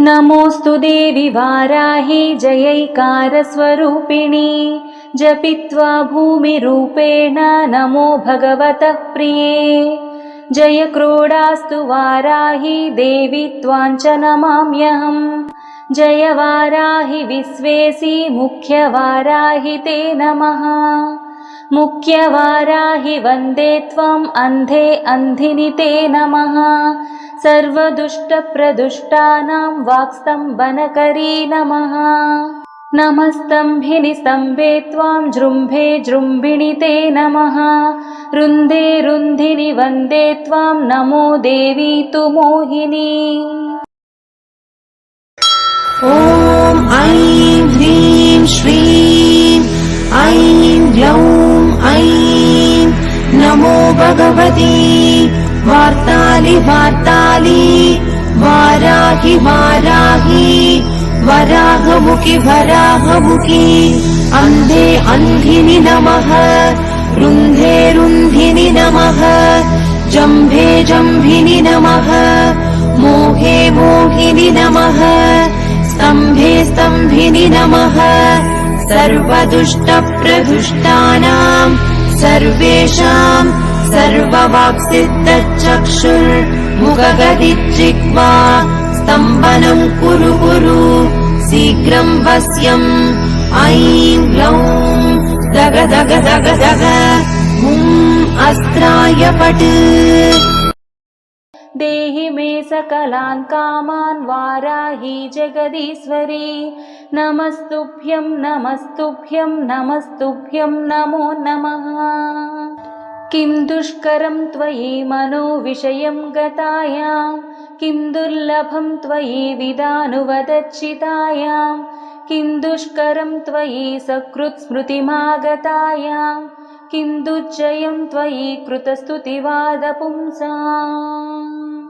नमोऽस्तु देवि वाराहि जयैकारस्वरूपिणि। जपित्वा भूमिरूपेण नमो भगवतः प्रिये। जय क्रोडास्तु वाराहि देवि त्वाञ्च नमाम्यहम्। जय वाराहि विश्वेसि मुख्यवाराहि ते नमः। मुख्यवाराहि वन्दे त्वम् अन्धे अन्धिनि ते नमः सर्वदुष्टप्रदुष्टानां वाक्स्तम्भनकरी नमः। नमस्तम्भिनि स्तम्भे त्वां जृम्भे जृम्भिणि ते नमः। रुन्धे रुन्धिनि वन्दे त्वां नमो देवी तु मोहिनी। ॐ ऐं ह्रीं श्रीं ऐं ग्लौं ऐं नमो भगवती वार्तालि वार्तालि वाराहि वाराहि वराहमुखि वराहमुखि अन्धे अन्धिनि नमः रुन्धे रुन्धिनि नमः जम्भे जम्भिनि नमः मोहे मोहिनि नमः स्तम्भे स्तम्भिनि नमः सर्वदुष्टप्रदुष्टानाम् सर्वेषाम् सर्ववाक्सिद्धचक्षुर्मुखगदिचिक्वा स्तम्भनम् कुरु कुरु शीघ्रम् वस्यम् ऐं ग्लौं दग दग दग दग हुम् अस्त्राय पट् देहि मे सकलान् कामान् वाराहि जगदीश्वरी नमस्तुभ्यं नमस्तुभ्यं नमस्तुभ्यं नमो नमः किं दुष्करं त्वयि मनोविषयं गतायां? किं दुर्लभं त्वयि विदानुवदच्चितायां किं दुष्करं त्वयि सकृत्स्मृतिमागतायां? किं दुर्जयं त्वयि कृतस्तुतिवादपुंसाम्